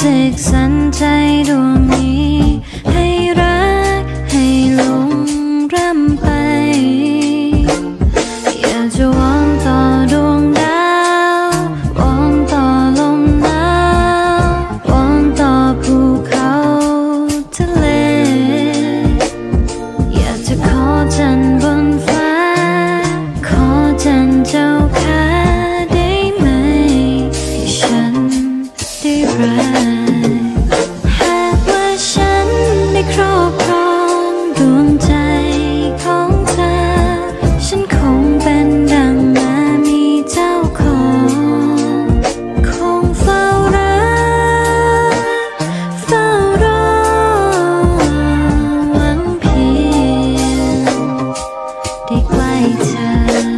เสกสันใจดวงนี้ ให้รักให้ลงร่ำไป อยากจะวองต่อดวงดาววองต่อลมหนาววองต่อภูเขาทะเล อยากจะขอฉันบนฟ้า Yeah.